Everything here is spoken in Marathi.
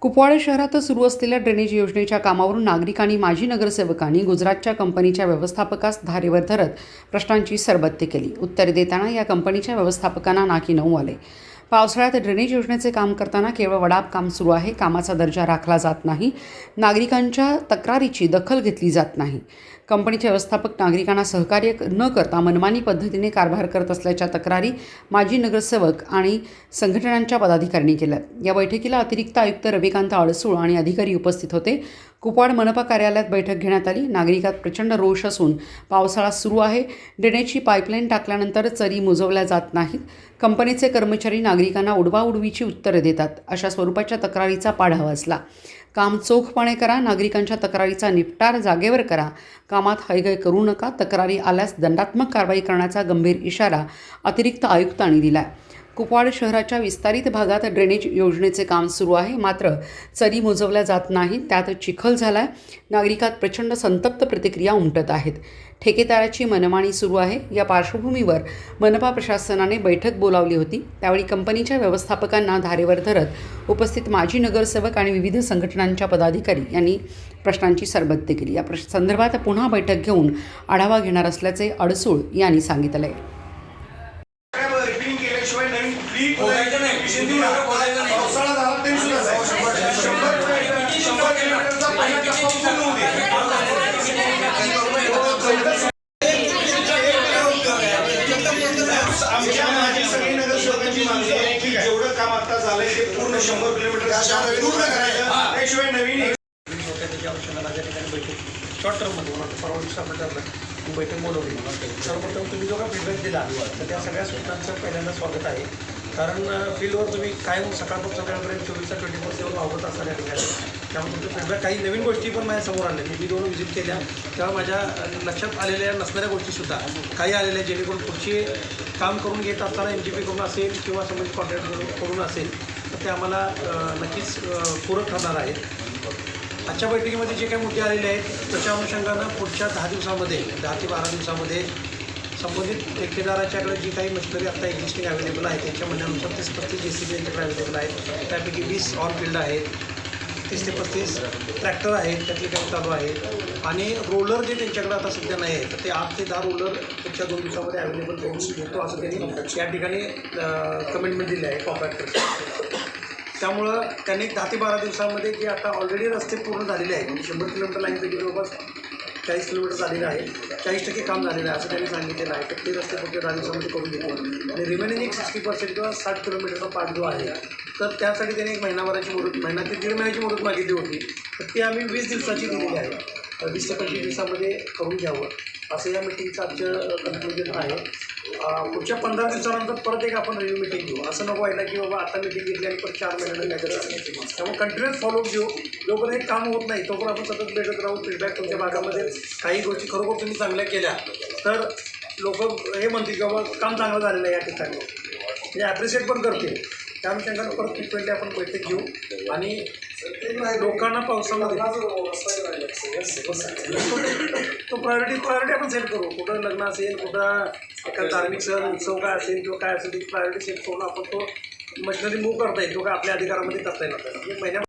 कुपवाडे शहरातच सुरू असलेल्या ड्रेनेज योजनेच्या कामावरून नागरिकांनी माजी नगरसेवकांनी गुजरातच्या कंपनीच्या व्यवस्थापकास धारेवर धरत प्रश्नांची सरबत्ती केली. उत्तर देताना या कंपनीच्या व्यवस्थापकांना नाकी नऊ आले. पावसाळ्यात ड्रेनेज योजनेचे काम करताना केवळ वडाप काम सुरू आहे कामाचा दर्जा राखला जात नाही नागरिकांच्या तक्रारीची दखल घेतली जात नाही. कंपनीचे व्यवस्थापक नागरिकांना सहकार्य न करता मनमानी पद्धतीने कारभार करत असल्याच्या तक्रारी माजी नगरसेवक आणि संघटनांच्या पदाधिकाऱ्यांनी केल्या या बैठकीला अतिरिक्त आयुक्त रविकांत अडसूळ आणि अधिकारी उपस्थित होते. कुपवाड मनपा कार्यालयात बैठक घेण्यात आली. नागरिकात प्रचंड रोष असून पावसाळा सुरू आहे. ड्रेनेजची पाईपलाईन टाकल्यानंतर चरी मुजवल्या जात नाहीत. कंपनीचे कर्मचारी नागरिकांना उडवाउडवीची उत्तरं देतात. अशा स्वरूपाच्या तक्रारीचा पाढा वाचला. काम चोखपणे करा नागरिकांच्या तक्रारीचा निपटार जागेवर करा. कामात हयगय करू नका. तक्रारी आल्यास दंडात्मक कारवाई करण्याचा गंभीर इशारा अतिरिक्त आयुक्तांनी दिला आहे कुपवाड शहराच्या विस्तारित भागात ड्रेनेज योजनेचे काम सुरू आहे. मात्र चरी मोजवल्या जात नाहीत त्यात चिखल झाला आहे नागरिकात प्रचंड संतप्त प्रतिक्रिया उमटत आहेत. ठेकेदाराची मनमानी सुरू आहे. या पार्श्वभूमीवर मनपा प्रशासनाने बैठक बोलावली होती. त्यावेळी कंपनीच्या व्यवस्थापकांना धारेवर धरत उपस्थित माजी नगरसेवक आणि विविध संघटनांच्या पदाधिकारी यांनी प्रश्नांची सरबत्ती केली. या प्रश संदर्भात पुन्हा बैठक घेऊन आढावा घेणार असल्याचे अडसूळ यांनी सांगितले आहे खोदायचं नाही. खोदायचं नाही. पावसाळा झाला तरी सुद्धा जाईल. शंभर किलोमीटर- शंभर किलोमीटरचा पहिला टप्पा पूर्ण होऊ दे. आमच्या माझी सगळी नगरसेवकांची मागणी आहे की जेवढं काम आता झालंय ते पूर्ण शंभर किलोमीटर पूर्ण करायचं त्याशिवाय नवीन त्याच्या अनुषंगाने त्या ठिकाणी बैठक शॉर्ट टर्ममध्ये मला परवा मी बैठक बोलवली. सर्वप्रथम तुम्ही जो काय फीडबॅक दिला तर त्या सगळ्या सूचनांचं पहिल्यांदा स्वागत आहे. कारण फील्डवर तुम्ही कायम सकाळपासून संध्याकाळपर्यंत चोवीसचा ट्वेंटी फोर सेवन वावरत असणार या ठिकाणी. त्यामुळे तुमचे फीडबॅक काही नवीन गोष्टी पण माझ्यासमोर आल्या. मी दोन व्हिजिट केल्या. तेव्हा माझ्या लक्षात आलेल्या नसणाऱ्या गोष्टीसुद्धा काही आलेल्या जेणेकरून पुढचे काम करून घेत असताना एम जी पी करून असेल किंवा समज कॉन्ट्रॅक्ट करून असेल तर ते आम्हाला नक्कीच पूरक ठरणार आहेत आजच्या बैठकीमध्ये जे काही मुद्दे आलेले आहेत त्याच्या अनुषंगानं पुढच्या दहा दिवसामध्ये दहा ते बारा दिवसामध्ये संबंधित ठेकेदाराच्याकडे जी काही मशिनरी आता एक्झिस्टिंग अवेलेबल आहे त्यांच्या आमच्या तीस पस्तीस जे सी बी यांच्याकडे अवेलेबल आहेत. त्यापैकी वीस ऑन फील्ड आहेत. तीस ते पस्तीस ट्रॅक्टर आहेत त्यातले काही चालू आहेत. आणि रोलर जे त्यांच्याकडे आता सध्या नाही आहे तर ते आठ ते दहा रोलर पुढच्या दोन दिवसामध्ये अवेलेबल करून घेतो असं त्यांनी या ठिकाणी कमिटमेंट दिली आहे कॉन्ट्रॅक्टरची त्यामुळं त्यांनी दहा ते बारा दिवसामध्ये जे आता ऑलरेडी रस्ते पूर्ण झालेले आहेत म्हणजे शंभर किलोमीटर लाईनपैकी जवळपास चाळीस किलोमीटर झालेलं आहे. चाळीस टक्के काम झालेलं आहे असं त्यांनी सांगितलेलं आहे. तर ते रस्ते फक्त दहा दिवसामध्ये करून देतो आणि रिमेनिंग एक सिक्स्टी पर्सेंट किंवा साठ किलोमीटरचा पाठ जो आहे. तर त्यासाठी त्यांनी एक महिनाभराची मुदत महिना ते दीड महिन्याची मुदत मागितली होती. तर ती आम्ही वीस दिवसाची दिलेली आहे. वीस ते पंचवीस दिवसामध्ये करून घ्यावं. असं या मिटिंगचं आमचं कन्क्लुजन आहे. पुढच्या पंधरा दिवसानंतर परत एक आपण रिव्ह्यू मिटिंग घेऊ. असं नको व्हायला की बाबा आता मिटिंग घेतली आणि परत चार महिन्यानं काय करायचं त्यामुळे कंटिन्युअस फॉलोअप घेऊ. जोपर्यंत हे काम होत नाही तोपर्यंत आपण सतत भेटत राहू फीडबॅक तुमच्या भागामध्ये. काही गोष्टी खरोखर तुम्ही चांगल्या केल्या तर लोक हे म्हणतील की बाबा काम चांगलं झालेलं आहे या ठिकाणी. म्हणजे ॲप्रिशिएट पण करतील त्या अनुषंगानं परत फ्रिक्वेंटली आपण बैठक घेऊ. आणि लोकांना पावसामध्ये तो प्रायोरिटी प्रायोरिटी आपण सेट करू. कुठं लग्न असेल कुठं एखादा धार्मिक सण उत्सव काय असेल किंवा काय असेल ती प्रायोरिटी सेट करून आपण तो मशिनरी मूव्ह करता येईल. किंवा आपल्या अधिकारामध्ये करता येईल आपल्याला. महिन्या